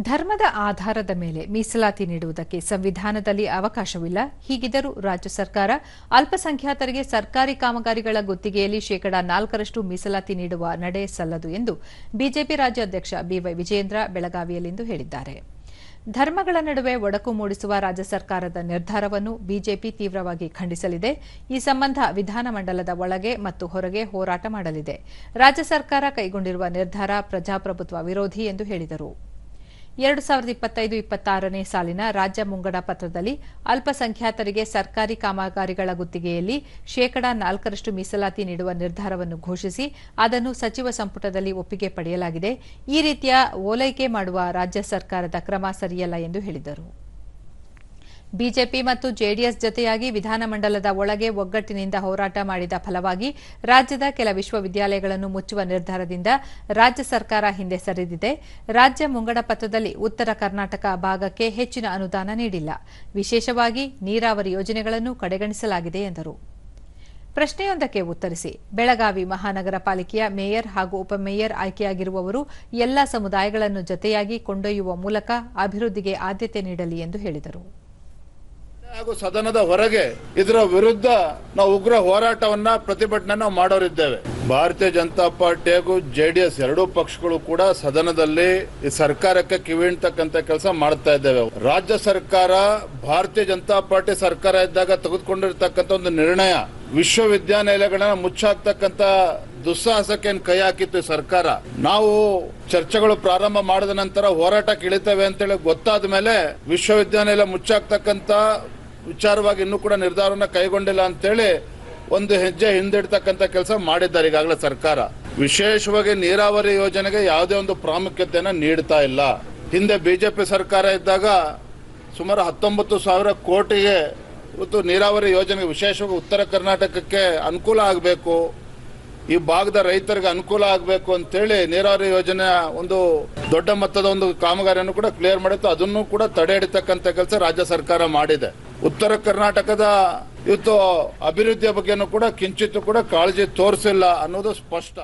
ಧರ್ಮದ ಆಧಾರದ ಮೇಲೆ ಮೀಸಲಾತಿ ನೀಡುವುದಕ್ಕೆ ಸಂವಿಧಾನದಲ್ಲಿ ಅವಕಾಶವಿಲ್ಲ. ಹೀಗಿದ್ದರೂ ರಾಜ್ಯ ಸರ್ಕಾರ ಅಲ್ಪಸಂಖ್ಯಾತರಿಗೆ ಸರ್ಕಾರಿ ಕಾಮಗಾರಿಗಳ ಗುತ್ತಿಗೆಯಲ್ಲಿ ಶೇಕಡಾ ನಾಲ್ಕರಷ್ಟು ಮೀಸಲಾತಿ ನೀಡುವ ನಡೆ ಸಲ್ಲದು ಎಂದು ಬಿಜೆಪಿ ರಾಜ್ಯಾಧ್ಯಕ್ಷ ಬಿವೈ ವಿಜಯೇಂದ್ರ ಬೆಳಗಾವಿಯಲ್ಲಿಂದು ಹೇಳಿದ್ದಾರೆ. ಧರ್ಮಗಳ ನಡುವೆ ಒಡಕು ಮೂಡಿಸುವ ರಾಜ್ಯ ಸರ್ಕಾರದ ನಿರ್ಧಾರವನ್ನು ಬಿಜೆಪಿ ತೀವ್ರವಾಗಿ ಖಂಡಿಸಲಿದೆ. ಈ ಸಂಬಂಧ ವಿಧಾನಮಂಡಲದ ಒಳಗೆ ಮತ್ತು ಹೊರಗೆ ಹೋರಾಟ ಮಾಡಲಿದೆ. ರಾಜ್ಯ ಸರ್ಕಾರ ಕೈಗೊಂಡಿರುವ ನಿರ್ಧಾರ ಪ್ರಜಾಪ್ರಭುತ್ವ ವಿರೋಧಿ ಎಂದು ಹೇಳಿದರು. ಎರಡು ಸಾವಿರದ ಇಪ್ಪತ್ತೈದು ಇಪ್ಪತ್ತಾರನೇ ಸಾಲಿನ ರಾಜ್ಯ ಮುಂಗಡ ಪತ್ರದಲ್ಲಿ ಅಲ್ಪಸಂಖ್ಯಾತರಿಗೆ ಸರ್ಕಾರಿ ಕಾಮಗಾರಿಗಳ ಗುತ್ತಿಗೆಯಲ್ಲಿ ಶೇಕಡಾ ನಾಲ್ಕರಷ್ಟು ಮೀಸಲಾತಿ ನೀಡುವ ನಿರ್ಧಾರವನ್ನು ಘೋಷಿಸಿ ಅದನ್ನು ಸಚಿವ ಸಂಪುಟದಲ್ಲಿ ಒಪ್ಪಿಗೆ ಪಡೆಯಲಾಗಿದೆ. ಈ ರೀತಿಯ ಓಲೈಕೆ ಮಾಡುವ ರಾಜ್ಯ ಸರ್ಕಾರದ ಕ್ರಮ ಸರಿಯಲ್ಲ ಎಂದು ಹೇಳಿದರು. ಬಿಜೆಪಿ ಮತ್ತು ಜೆಡಿಎಸ್ ಜತೆಯಾಗಿ ವಿಧಾನಮಂಡಲದ ಒಳಗೆ ಒಗ್ಗಟ್ಟಿನಿಂದ ಹೋರಾಟ ಮಾಡಿದ ಫಲವಾಗಿ ರಾಜ್ಯದ ಕೆಲ ವಿಶ್ವವಿದ್ಯಾಲಯಗಳನ್ನು ಮುಚ್ಚುವ ನಿರ್ಧಾರದಿಂದ ರಾಜ್ಯ ಸರ್ಕಾರ ಹಿಂದೆ ಸರಿದಿದೆ. ರಾಜ್ಯ ಮುಂಗಡ ಪತ್ರದಲ್ಲಿ ಉತ್ತರ ಕರ್ನಾಟಕ ಭಾಗಕ್ಕೆ ಹೆಚ್ಚಿನ ಅನುದಾನ ನೀಡಿಲ್ಲ. ವಿಶೇಷವಾಗಿ ನೀರಾವರಿ ಯೋಜನೆಗಳನ್ನು ಕಡೆಗಣಿಸಲಾಗಿದೆ ಎಂದರು. ಪ್ರಶ್ನೆಯೊಂದಕ್ಕೆ ಉತ್ತರಿಸಿ, ಬೆಳಗಾವಿ ಮಹಾನಗರ ಪಾಲಿಕೆಯ ಮೇಯರ್ ಹಾಗೂ ಉಪಮೇಯರ್ ಆಯ್ಕೆಯಾಗಿರುವವರು ಎಲ್ಲ ಸಮುದಾಯಗಳನ್ನು ಜತೆಯಾಗಿ ಕೊಂಡೊಯ್ಯುವ ಮೂಲಕ ಅಭಿವೃದ್ಧಿಗೆ ಆದ್ಯತೆ ನೀಡಲಿ ಎಂದು ಹೇಳಿದರು. ಹಾಗೂ ಸದನದ ಹೊರಗೆ ಇದರ ವಿರುದ್ಧ ನಾವು ಉಗ್ರ ಹೋರಾಟವನ್ನ ಪ್ರತಿಭಟನೆ ನಾವು ಮಾಡೋರಿದ್ದೇವೆ. ಭಾರತೀಯ ಜನತಾ ಪಾರ್ಟಿ ಹಾಗೂ ಜೆಡಿಎಸ್ ಎರಡೂ ಪಕ್ಷಗಳು ಕೂಡ ಸದನದಲ್ಲಿ ಈ ಸರ್ಕಾರಕ್ಕೆ ಕಿವಿಣ್ತಕ್ಕಂತ ಕೆಲಸ ಮಾಡ್ತಾ ಇದ್ದೇವೆ. ರಾಜ್ಯ ಸರ್ಕಾರ, ಭಾರತೀಯ ಜನತಾ ಪಾರ್ಟಿ ಸರ್ಕಾರ ಇದ್ದಾಗ ತೆಗೆದುಕೊಂಡಿರ್ತಕ್ಕಂಥ ಒಂದು ನಿರ್ಣಯ, ವಿಶ್ವವಿದ್ಯಾನಿಲಯಗಳನ್ನ ಮುಚ್ಚಾಕ್ತಕ್ಕಂತ ದುಸ್ಸಾಹಸಕ್ಕೆ ಕೈ ಹಾಕಿತ್ತು ಸರ್ಕಾರ. ನಾವು ಚರ್ಚೆಗಳು ಪ್ರಾರಂಭ ಮಾಡಿದ ನಂತರ ಹೋರಾಟಕ್ಕೆ ಇಳಿತೇವೆ ಅಂತೇಳಿ ಗೊತ್ತಾದ ಮೇಲೆ ವಿಶ್ವವಿದ್ಯಾನಿಲಯ ಮುಚ್ಚಾಕ್ತಕ್ಕಂತ ವಿಚಾರವಾಗಿ ಇನ್ನೂ ಕೂಡ ನಿರ್ಧಾರವನ್ನ ಕೈಗೊಂಡಿಲ್ಲ ಅಂತೇಳಿ ಒಂದು ಹೆಜ್ಜೆ ಹಿಂದಿಡ್ತಕ್ಕಂತ ಕೆಲಸ ಮಾಡಿದ್ದಾರೆ ಈಗಾಗಲೇ ಸರ್ಕಾರ. ವಿಶೇಷವಾಗಿ ನೀರಾವರಿ ಯೋಜನೆಗೆ ಯಾವುದೇ ಒಂದು ಪ್ರಾಮುಖ್ಯತೆಯನ್ನು ನೀಡ್ತಾ ಇಲ್ಲ. ಹಿಂದೆ ಬಿಜೆಪಿ ಸರ್ಕಾರ ಇದ್ದಾಗ ಸುಮಾರು ಹತ್ತೊಂಬತ್ತು ಸಾವಿರ ಕೋಟಿಗೆ ಇವತ್ತು ನೀರಾವರಿ ಯೋಜನೆ ವಿಶೇಷವಾಗಿ ಉತ್ತರ ಕರ್ನಾಟಕಕ್ಕೆ ಅನುಕೂಲ ಆಗಬೇಕು, ಈ ಭಾಗದ ರೈತರಿಗೆ ಅನುಕೂಲ ಆಗಬೇಕು ಅಂತೇಳಿ ನೀರಾವರಿ ಯೋಜನೆ ಒಂದು ದೊಡ್ಡ ಮೊತ್ತದ ಒಂದು ಕಾಮಗಾರಿಯನ್ನು ಕೂಡ ಕ್ಲಿಯರ್ ಮಾಡಿತ್ತು. ಅದನ್ನು ಕೂಡ ತಡೆ ಹಿಡಿತಕ್ಕಂಥ ಕೆಲಸ ರಾಜ್ಯ ಸರ್ಕಾರ ಮಾಡಿದೆ. ಉತ್ತರ ಕರ್ನಾಟಕದ ಇವತ್ತು ಅಭಿವೃದ್ಧಿಯ ಬಗ್ಗೆನೂ ಕೂಡ ಕಿಂಚಿತ್ತು ಕೂಡ ಕಾಳಜಿ ತೋರಿಸಿಲ್ಲ ಅನ್ನೋದು ಸ್ಪಷ್ಟ.